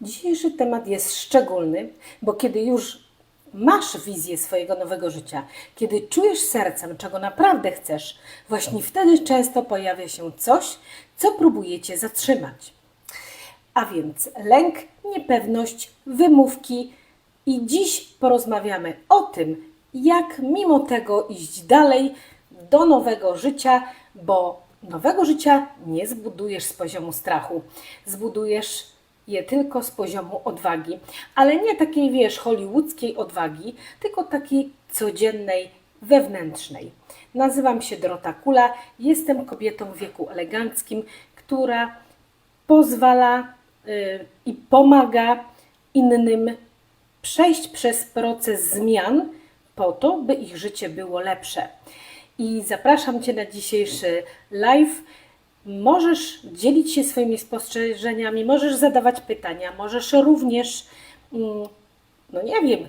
Dzisiejszy temat jest szczególny, bo kiedy już masz wizję swojego nowego życia, kiedy czujesz sercem, czego naprawdę chcesz, właśnie wtedy często pojawia się coś, co próbuje cię zatrzymać. A więc lęk, niepewność, wymówki. I dziś porozmawiamy o tym, jak mimo tego iść dalej do nowego życia, bo nowego życia nie zbudujesz z poziomu strachu. Zbudujesz je tylko z poziomu odwagi, ale nie takiej, wiesz, hollywoodzkiej odwagi, tylko takiej codziennej, wewnętrznej. Nazywam się Dorota Kula, jestem kobietą w wieku eleganckim, która pozwala y, i pomaga innym przejść przez proces zmian po to, by ich życie było lepsze. I zapraszam Cię na dzisiejszy live. Możesz dzielić się swoimi spostrzeżeniami, możesz zadawać pytania, możesz również, mm, no nie wiem,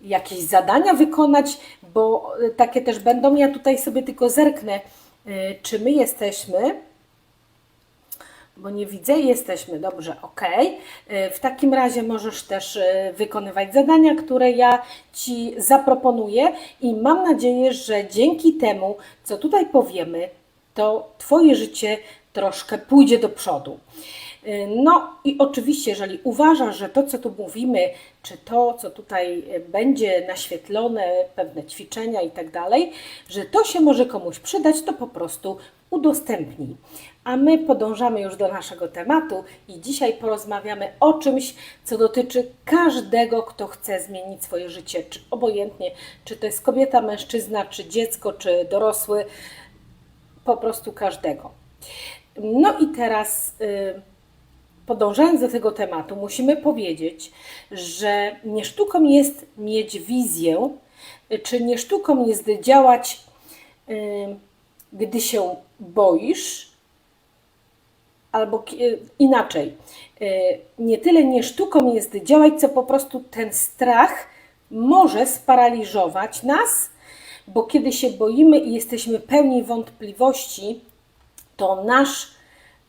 jakieś zadania wykonać, bo y, takie też będą. Ja tutaj sobie tylko zerknę, y, czy my jesteśmy bo nie widzę, jesteśmy dobrze, ok. W takim razie możesz też wykonywać zadania, które ja Ci zaproponuję, i mam nadzieję, że dzięki temu, co tutaj powiemy, to Twoje życie troszkę pójdzie do przodu. Y, No i oczywiście, jeżeli uważasz, że to, co tu mówimy, czy to, co tutaj y, będzie naświetlone, pewne ćwiczenia i tak dalej, że to się może komuś przydać, to po prostu udostępnij. A my podążamy już do naszego tematu i dzisiaj porozmawiamy o czymś, co dotyczy każdego, kto chce zmienić swoje życie, czy obojętnie, czy to jest kobieta, mężczyzna, czy dziecko, czy dorosły, po prostu każdego. No i teraz, y, podążając do tego tematu, musimy powiedzieć, że nie sztuką jest mieć wizję, czy nie sztuką jest działać, y, gdy się boisz, albo y, inaczej. Nie tyle nie sztuką jest działać, co po prostu ten strach może sparaliżować nas, bo kiedy się boimy i jesteśmy pełni wątpliwości, to nasz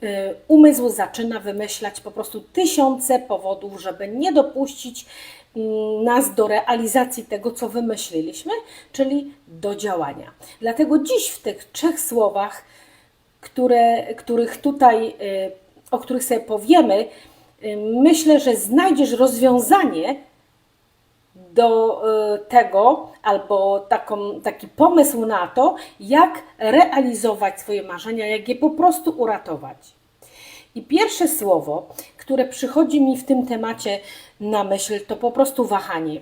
y, umysł zaczyna wymyślać po prostu tysiące powodów, żeby nie dopuścić mm, nas do realizacji tego, co wymyśliliśmy, czyli do działania. Dlatego dziś w tych trzech słowach, które, których tutaj, y, o których sobie powiemy, y, myślę, że znajdziesz rozwiązanie do y, tego, albo taką, taki pomysł na to, jak realizować swoje marzenia, jak je po prostu uratować. I pierwsze słowo, które przychodzi mi w tym temacie na myśl, to po prostu wahanie.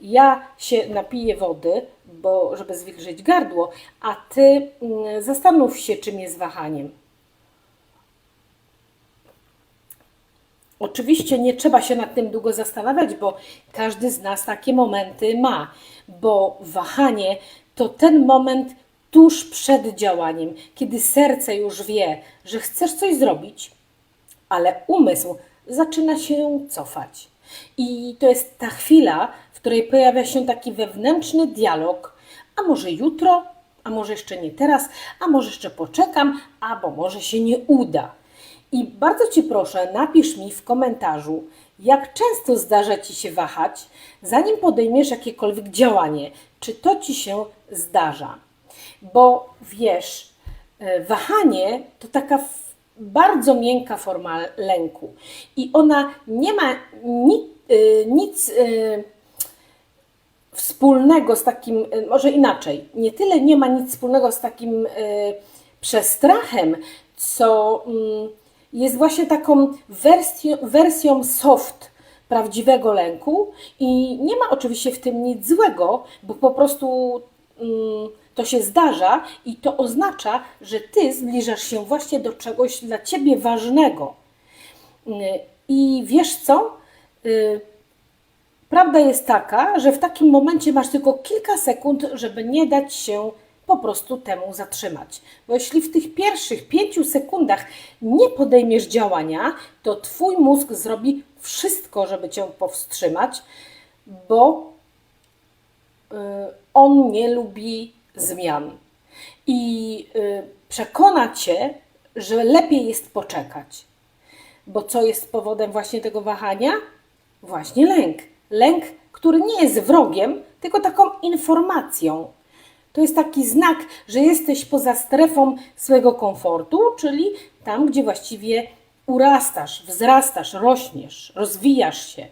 Ja się napiję wody, bo żeby zwilżyć gardło, a ty mm, zastanów się, czym jest wahaniem. Oczywiście nie trzeba się nad tym długo zastanawiać, bo każdy z nas takie momenty ma, bo wahanie to ten moment tuż przed działaniem, kiedy serce już wie, że chcesz coś zrobić, ale umysł zaczyna się cofać. I to jest ta chwila, w której pojawia się taki wewnętrzny dialog, a może jutro, a może jeszcze nie teraz, a może jeszcze poczekam, albo może się nie uda. I bardzo Cię proszę, napisz mi w komentarzu, jak często zdarza Ci się wahać, zanim podejmiesz jakiekolwiek działanie. Czy to Ci się zdarza? Bo wiesz, e, wahanie to taka bardzo miękka forma lęku i ona nie ma ni, y, nic. y, wspólnego z takim, może inaczej, nie tyle nie ma nic wspólnego z takim przestrachem, co mm, jest właśnie taką wersją, wersją soft prawdziwego lęku i nie ma oczywiście w tym nic złego, bo po prostu mm, to się zdarza i to oznacza, że ty zbliżasz się właśnie do czegoś dla ciebie ważnego. Y, I wiesz co? Y, Prawda jest taka, że w takim momencie masz tylko kilka sekund, żeby nie dać się po prostu temu zatrzymać. Bo jeśli w tych pierwszych pięciu sekundach nie podejmiesz działania, to Twój mózg zrobi wszystko, żeby Cię powstrzymać, bo y, on nie lubi zmian. I y, przekona Cię, że lepiej jest poczekać. Bo co jest powodem właśnie tego wahania? Właśnie lęk. Lęk, który nie jest wrogiem, tylko taką informacją. To jest taki znak, że jesteś poza strefą swojego komfortu, czyli tam, gdzie właściwie urastasz, wzrastasz, rośniesz, rozwijasz się.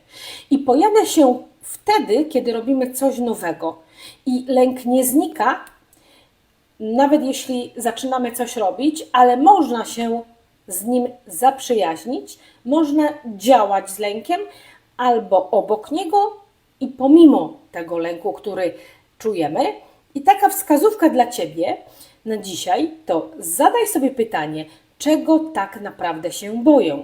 I pojawia się wtedy, kiedy robimy coś nowego. I lęk nie znika, nawet jeśli zaczynamy coś robić, ale można się z nim zaprzyjaźnić, można działać z lękiem albo obok niego i pomimo tego lęku, który czujemy. I taka wskazówka dla Ciebie na dzisiaj to zadaj sobie pytanie, czego tak naprawdę się boję.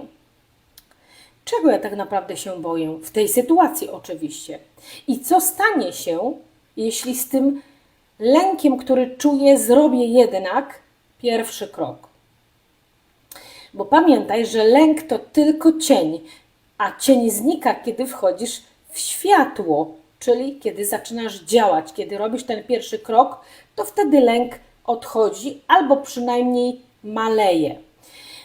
Czego ja tak naprawdę się boję? W tej sytuacji oczywiście. I co stanie się, jeśli z tym lękiem, który czuję, zrobię jednak pierwszy krok? Bo pamiętaj, że lęk to tylko cień, a cień znika, kiedy wchodzisz w światło, czyli kiedy zaczynasz działać, kiedy robisz ten pierwszy krok, to wtedy lęk odchodzi albo przynajmniej maleje.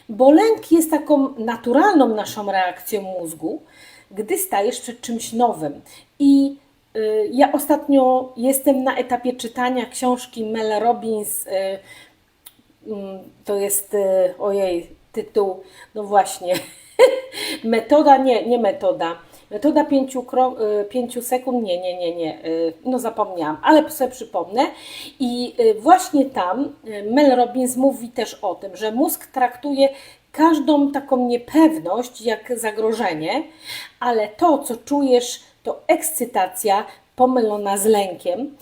Bo lęk jest taką naturalną naszą reakcją mózgu, gdy stajesz przed czymś nowym. I y, ja ostatnio jestem na etapie czytania książki Mel Robbins. Y, y, to jest, y, ojej, tytuł, no właśnie, metoda, nie, nie metoda. Metoda pięciu, kro, y, sekund, nie, nie, nie, nie, y, no zapomniałam, ale sobie przypomnę. I y, właśnie tam Mel Robbins mówi też o tym, że mózg traktuje każdą taką niepewność jak zagrożenie, ale to, co czujesz, to ekscytacja pomylona z lękiem.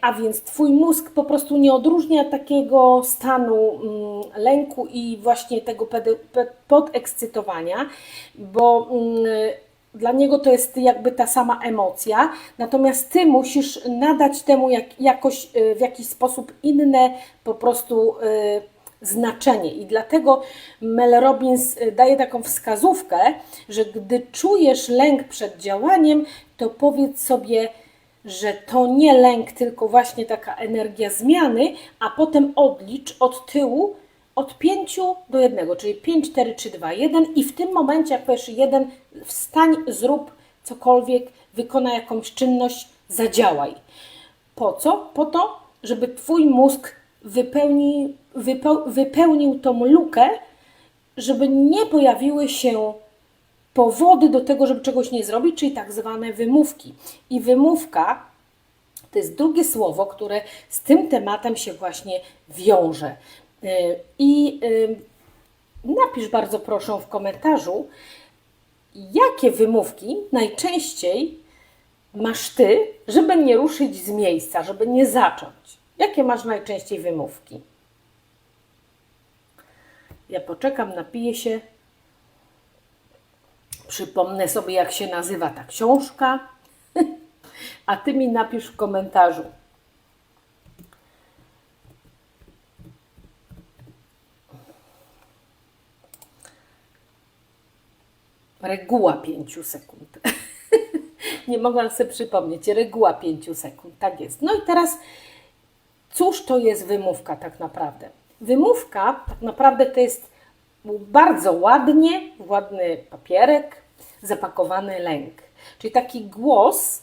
A więc Twój mózg po prostu nie odróżnia takiego stanu mm, lęku i właśnie tego podekscytowania, bo mm, dla niego to jest jakby ta sama emocja, natomiast ty musisz nadać temu jak, jakoś y, w jakiś sposób inne po prostu y, znaczenie. I dlatego Mel Robbins y, daje taką wskazówkę, że gdy czujesz lęk przed działaniem, to powiedz sobie, że to nie lęk, tylko właśnie taka energia zmiany, a potem odlicz od tyłu od 5 do 1, czyli 5, 4, 3, 2, 1 i w tym momencie, jak powiesz 1, wstań, zrób cokolwiek, wykonaj jakąś czynność, zadziałaj. Po co? Po to, żeby Twój mózg wypełni, wypeł, wypełnił tą lukę, żeby nie pojawiły się powody do tego, żeby czegoś nie zrobić, czyli tak zwane wymówki. I wymówka to jest drugie słowo, które z tym tematem się właśnie wiąże. I napisz bardzo proszę w komentarzu, jakie wymówki najczęściej masz ty, żeby nie ruszyć z miejsca, żeby nie zacząć. Jakie masz najczęściej wymówki? Ja poczekam, napiję się. Przypomnę sobie, jak się nazywa ta książka, a ty mi napisz w komentarzu. Reguła 5 sekund. Nie mogłam sobie przypomnieć. Reguła 5 sekund. Tak jest. No i teraz, cóż to jest wymówka tak naprawdę? Wymówka tak naprawdę to jest bardzo ładnie, ładny papierek, zapakowany lęk. Czyli taki głos,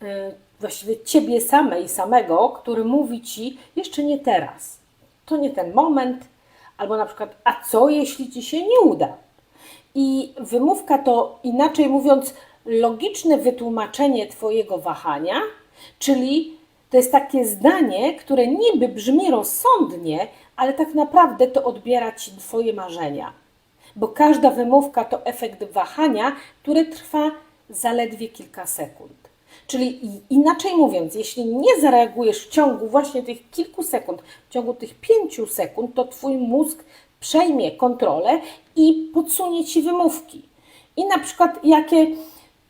yy, właściwie ciebie samej, samego, który mówi ci jeszcze nie teraz. To nie ten moment, albo na przykład, a co jeśli ci się nie uda? I wymówka to, inaczej mówiąc, logiczne wytłumaczenie Twojego wahania, czyli to jest takie zdanie, które niby brzmi rozsądnie, ale tak naprawdę to odbiera Ci Twoje marzenia. Bo każda wymówka to efekt wahania, które trwa zaledwie kilka sekund. Czyli inaczej mówiąc, jeśli nie zareagujesz w ciągu właśnie tych kilku sekund, w ciągu tych pięciu sekund, to Twój mózg przejmie kontrolę i podsunie Ci wymówki. I na przykład jakie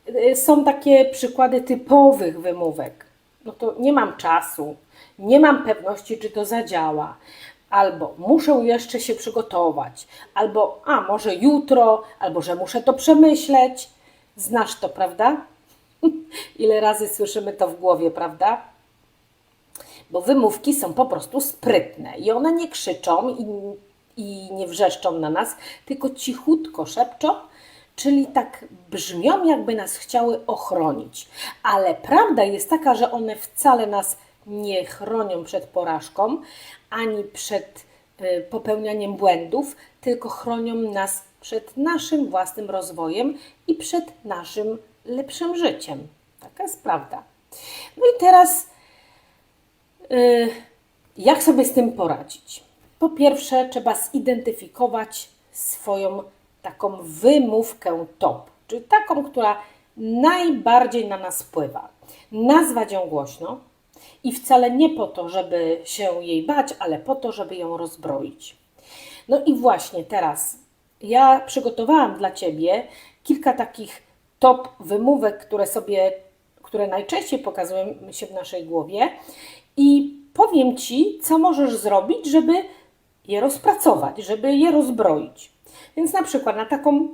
y, są takie przykłady typowych wymówek? No to nie mam czasu, nie mam pewności, czy to zadziała, albo muszę jeszcze się przygotować, albo a może jutro, albo że muszę to przemyśleć. Znasz to, prawda? Ile razy słyszymy to w głowie, prawda? Bo wymówki są po prostu sprytne i one nie krzyczą i i nie wrzeszczą na nas, tylko cichutko szepczą, czyli tak brzmią, jakby nas chciały ochronić. Ale prawda jest taka, że one wcale nas nie chronią przed porażką ani przed y, popełnianiem błędów, tylko chronią nas przed naszym własnym rozwojem i przed naszym lepszym życiem. Taka jest prawda. No i teraz, y, jak sobie z tym poradzić? Po pierwsze, trzeba zidentyfikować swoją taką wymówkę top, czyli taką, która najbardziej na nas wpływa. Nazwać ją głośno i wcale nie po to, żeby się jej bać, ale po to, żeby ją rozbroić. No i właśnie teraz ja przygotowałam dla Ciebie kilka takich top wymówek, które sobie, które najczęściej pokazują się w naszej głowie i powiem Ci, co możesz zrobić, żeby je rozpracować, żeby je rozbroić. Więc na przykład na taką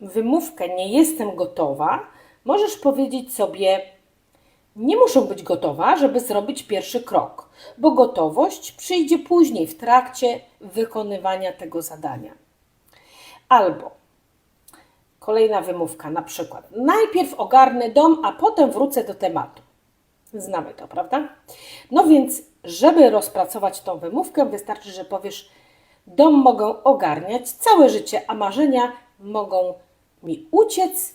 wymówkę nie jestem gotowa, możesz powiedzieć sobie nie muszę być gotowa, żeby zrobić pierwszy krok, bo gotowość przyjdzie później w trakcie wykonywania tego zadania. Albo kolejna wymówka, na przykład najpierw ogarnę dom, a potem wrócę do tematu. Znamy to, prawda? No więc, żeby rozpracować tą wymówkę, wystarczy, że powiesz: Dom mogę ogarniać całe życie, a marzenia mogą mi uciec,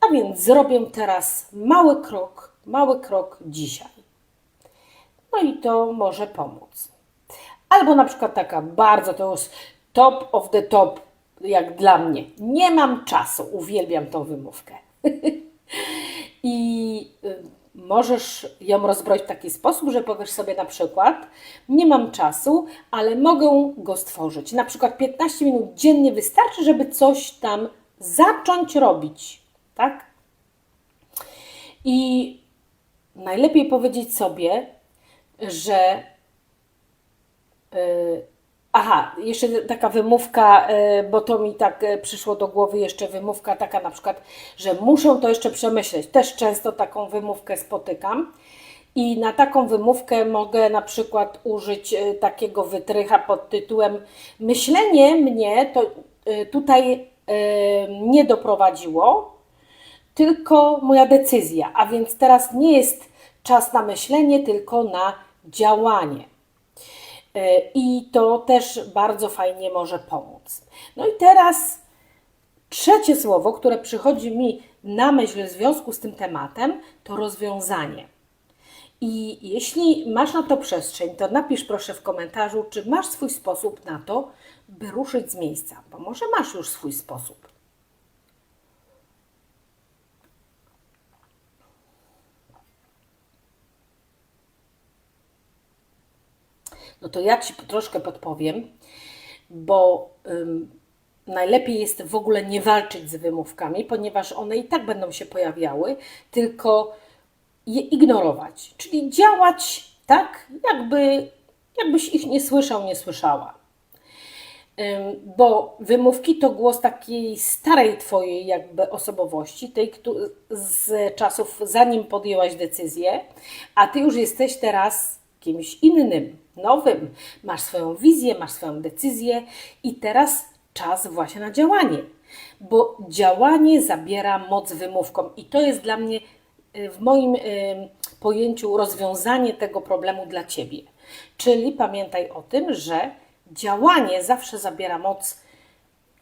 a więc zrobię teraz mały krok, mały krok dzisiaj. No i to może pomóc. Albo na przykład taka bardzo, to jest top of the top, jak dla mnie. Nie mam czasu, uwielbiam tą wymówkę. I y, możesz ją rozbroić w taki sposób, że powiesz sobie na przykład: Nie mam czasu, ale mogę go stworzyć. Na przykład 15 minut dziennie wystarczy, żeby coś tam zacząć robić. Tak? I najlepiej powiedzieć sobie, że. Yy, aha, jeszcze taka wymówka, yy, bo to mi tak yy, przyszło do głowy, jeszcze wymówka taka na przykład, że muszę to jeszcze przemyśleć. Też często taką wymówkę spotykam. I na taką wymówkę mogę na przykład użyć y, takiego wytrycha pod tytułem Myślenie mnie to tutaj nie doprowadziło, tylko moja decyzja. A więc teraz nie jest czas na myślenie, tylko na działanie. I to też bardzo fajnie może pomóc. No i teraz trzecie słowo, które przychodzi mi na myśl w związku z tym tematem, to rozwiązanie. I jeśli masz na to przestrzeń, to napisz proszę w komentarzu, czy masz swój sposób na to, by ruszyć z miejsca, bo może masz już swój sposób. No to ja Ci troszkę podpowiem, bo ym, najlepiej jest w ogóle nie walczyć z wymówkami, ponieważ one i tak będą się pojawiały, tylko je ignorować, czyli działać tak, jakby, jakbyś ich nie słyszał, nie słyszała. Bo wymówki to głos takiej starej Twojej jakby osobowości, tej z czasów zanim podjęłaś decyzję, a Ty już jesteś teraz kimś innym, nowym. Masz swoją wizję, masz swoją decyzję i teraz czas właśnie na działanie. Bo działanie zabiera moc wymówkom i to jest dla mnie w moim y, pojęciu rozwiązanie tego problemu dla Ciebie. Czyli pamiętaj o tym, że działanie zawsze zabiera moc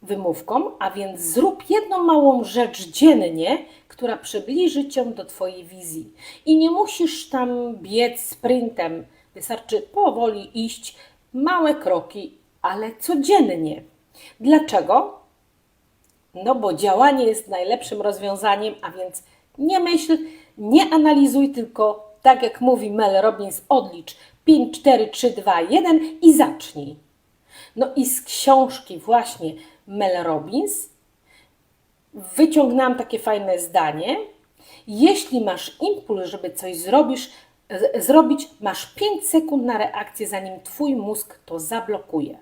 wymówkom, a więc zrób jedną małą rzecz dziennie, która przybliży Cię do Twojej wizji. I nie musisz tam biec sprintem, wystarczy powoli iść, małe kroki, ale codziennie. Dlaczego? No bo działanie jest najlepszym rozwiązaniem, a więc nie myśl, nie analizuj, tylko tak jak mówi Mel Robbins, odlicz 5, 4, 3, 2, 1 i zacznij. No i z książki właśnie Mel Robbins wyciągnęłam takie fajne zdanie. Jeśli masz impuls, żeby coś zrobisz, zrobić, masz 5 sekund na reakcję, zanim Twój mózg to zablokuje.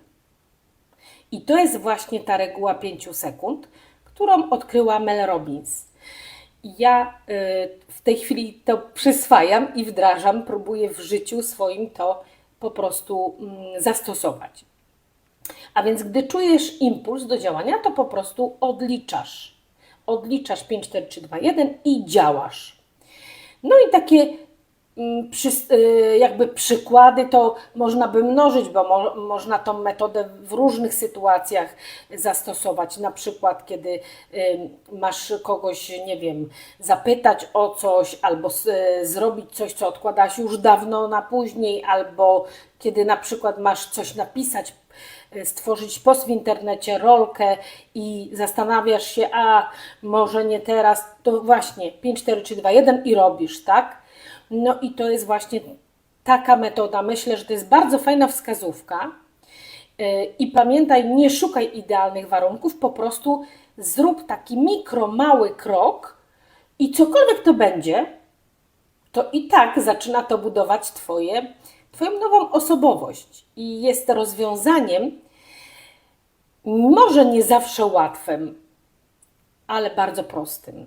I to jest właśnie ta reguła 5 sekund, którą odkryła Mel Robbins. Ja y, w tej chwili to przyswajam i wdrażam, próbuję w życiu swoim to po prostu mm, zastosować. A więc gdy czujesz impuls do działania, to po prostu odliczasz. Odliczasz 5, 4, 3, 2, 1 i działasz. No i takie przy, y, jakby przykłady to można by mnożyć, bo mo, można tą metodę w różnych sytuacjach zastosować. Na przykład, kiedy y, masz kogoś, nie wiem, zapytać o coś, albo y, zrobić coś, co odkładasz już dawno na później, albo kiedy na przykład masz coś napisać, stworzyć post w internecie, rolkę i zastanawiasz się, a może nie teraz, to właśnie 5, 4, 3, 2, 1 i robisz, tak? No i to jest właśnie taka metoda. Myślę, że to jest bardzo fajna wskazówka. Yy, I pamiętaj, nie szukaj idealnych warunków, po prostu zrób taki mikro, mały krok i cokolwiek to będzie, to i tak zaczyna to budować twoje, Twoją nową osobowość. I jest rozwiązaniem, może nie zawsze łatwym, ale bardzo prostym.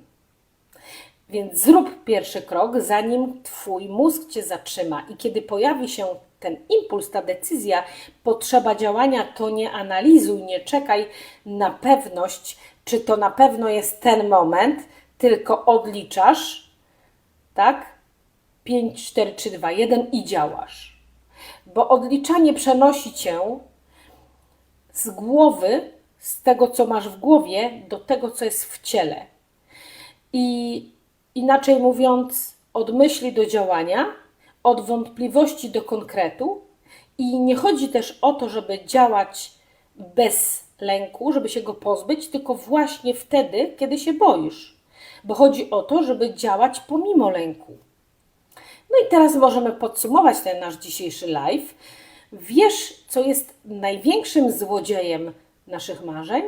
Więc zrób pierwszy krok, zanim Twój mózg Cię zatrzyma. I kiedy pojawi się ten impuls, ta decyzja, potrzeba działania, to nie analizuj, nie czekaj na pewność, czy to na pewno jest ten moment, tylko odliczasz, tak? 5, 4, 3, 2, 1 i działasz. Bo odliczanie przenosi Cię z głowy, z tego, co masz w głowie, do tego, co jest w ciele. I inaczej mówiąc, od myśli do działania, od wątpliwości do konkretu. I nie chodzi też o to, żeby działać bez lęku, żeby się go pozbyć, tylko właśnie wtedy, kiedy się boisz. Bo chodzi o to, żeby działać pomimo lęku. No i teraz możemy podsumować ten nasz dzisiejszy live. Wiesz, co jest największym złodziejem naszych marzeń?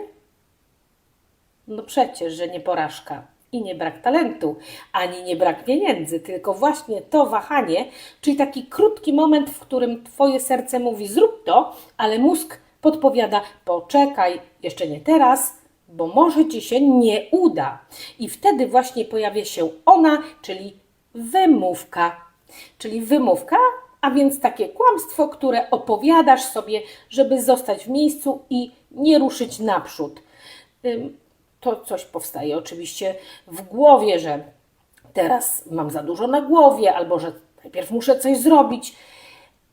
No przecież, że nie porażka i nie brak talentu, ani nie brak pieniędzy, tylko właśnie to wahanie, czyli taki krótki moment, w którym Twoje serce mówi zrób to, ale mózg podpowiada poczekaj, jeszcze nie teraz, bo może Ci się nie uda. I wtedy właśnie pojawia się ona, czyli wymówka. Czyli wymówka, a więc takie kłamstwo, które opowiadasz sobie, żeby zostać w miejscu i nie ruszyć naprzód. To coś powstaje oczywiście w głowie, że teraz mam za dużo na głowie, albo że najpierw muszę coś zrobić.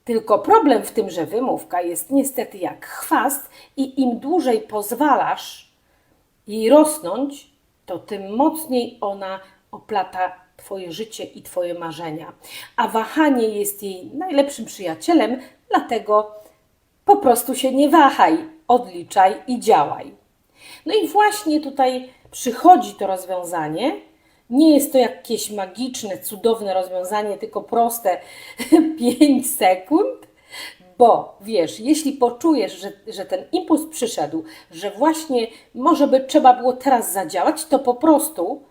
Tylko problem w tym, że wymówka jest niestety jak chwast i im dłużej pozwalasz jej rosnąć, to tym mocniej ona oplata Twoje życie i Twoje marzenia. A wahanie jest jej najlepszym przyjacielem, dlatego po prostu się nie wahaj, odliczaj i działaj. No i właśnie tutaj przychodzi to rozwiązanie. Nie jest to jakieś magiczne, cudowne rozwiązanie, tylko proste 5 sekund, bo wiesz, jeśli poczujesz, że, że ten impuls przyszedł, że właśnie może by trzeba było teraz zadziałać, to po prostu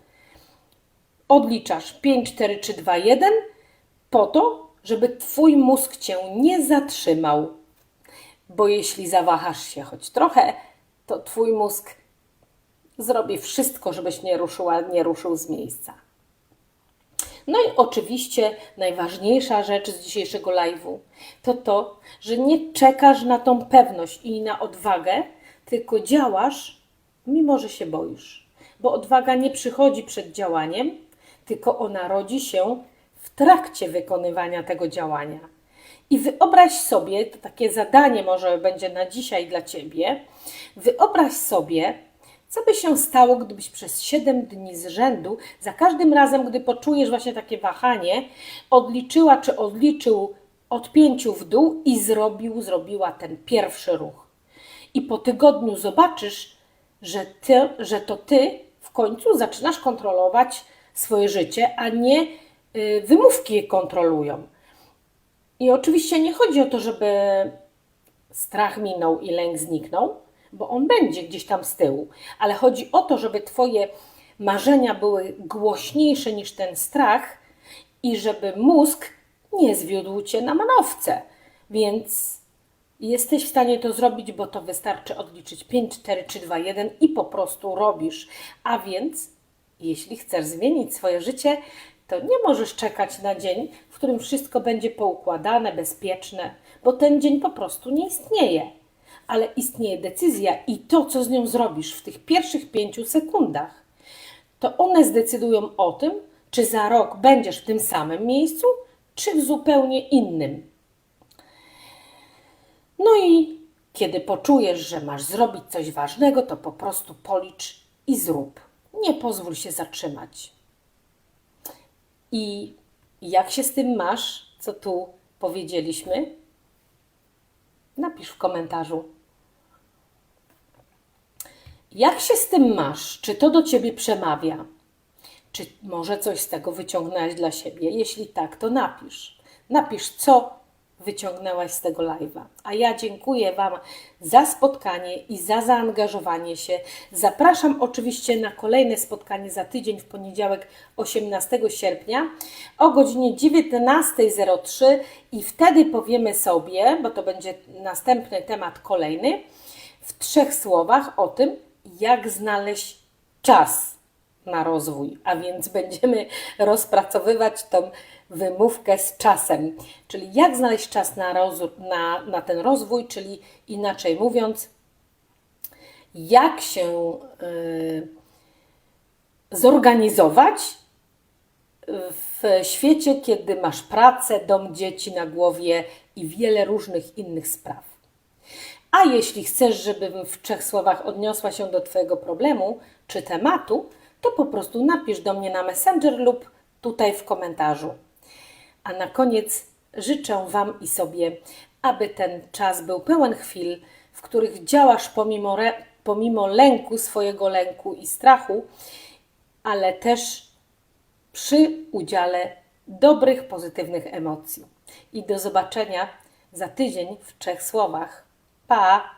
odliczasz 5, 4, 3, 2, 1 po to, żeby Twój mózg Cię nie zatrzymał. Bo jeśli zawahasz się choć trochę, to Twój mózg zrobi wszystko, żebyś nie ruszyła, nie ruszył z miejsca. No i oczywiście najważniejsza rzecz z dzisiejszego live'u to to, że nie czekasz na tą pewność i na odwagę, tylko działasz, mimo że się boisz. Bo odwaga nie przychodzi przed działaniem, tylko ona rodzi się w trakcie wykonywania tego działania. I wyobraź sobie, to takie zadanie może będzie na dzisiaj dla Ciebie, wyobraź sobie, co by się stało, gdybyś przez 7 dni z rzędu, za każdym razem, gdy poczujesz właśnie takie wahanie, odliczyła czy odliczył od pięciu w dół i zrobił, zrobiła ten pierwszy ruch. I po tygodniu zobaczysz, że, ty, że to ty w końcu zaczynasz kontrolować swoje życie, a nie y, wymówki je kontrolują. I oczywiście nie chodzi o to, żeby strach minął i lęk zniknął, bo on będzie gdzieś tam z tyłu, ale chodzi o to, żeby Twoje marzenia były głośniejsze niż ten strach i żeby mózg nie zwiódł Cię na manowce. Więc jesteś w stanie to zrobić, bo to wystarczy odliczyć 5, 4, 3, 2, 1 i po prostu robisz. A więc, jeśli chcesz zmienić swoje życie, to nie możesz czekać na dzień, w którym wszystko będzie poukładane, bezpieczne, bo ten dzień po prostu nie istnieje. Ale istnieje decyzja i to, co z nią zrobisz w tych pierwszych pięciu sekundach, to one zdecydują o tym, czy za rok będziesz w tym samym miejscu, czy w zupełnie innym. No i kiedy poczujesz, że masz zrobić coś ważnego, to po prostu policz i zrób. Nie pozwól się zatrzymać. I jak się z tym masz, co tu powiedzieliśmy? Napisz w komentarzu. Jak się z tym masz? Czy to do ciebie przemawia? Czy może coś z tego wyciągnąłeś dla siebie? Jeśli tak, to napisz. Napisz, co wyciągnęłaś z tego live'a. A ja dziękuję Wam za spotkanie i za zaangażowanie się. Zapraszam oczywiście na kolejne spotkanie za tydzień w poniedziałek 18 sierpnia o godzinie 19.03 i wtedy powiemy sobie, bo to będzie następny temat kolejny, w trzech słowach o tym, jak znaleźć czas na rozwój, a więc będziemy rozpracowywać tą wymówkę z czasem, czyli jak znaleźć czas na, na, na ten rozwój, czyli inaczej mówiąc, jak się y, zorganizować w świecie, kiedy masz pracę, dom, dzieci na głowie i wiele różnych innych spraw. A jeśli chcesz, żebym w trzech słowach odniosła się do Twojego problemu czy tematu, to po prostu napisz do mnie na Messenger lub tutaj w komentarzu. A na koniec życzę Wam i sobie, aby ten czas był pełen chwil, w których działasz pomimo, re, pomimo lęku, swojego lęku i strachu, ale też przy udziale dobrych, pozytywnych emocji. I do zobaczenia za tydzień w trzech słowach. 爸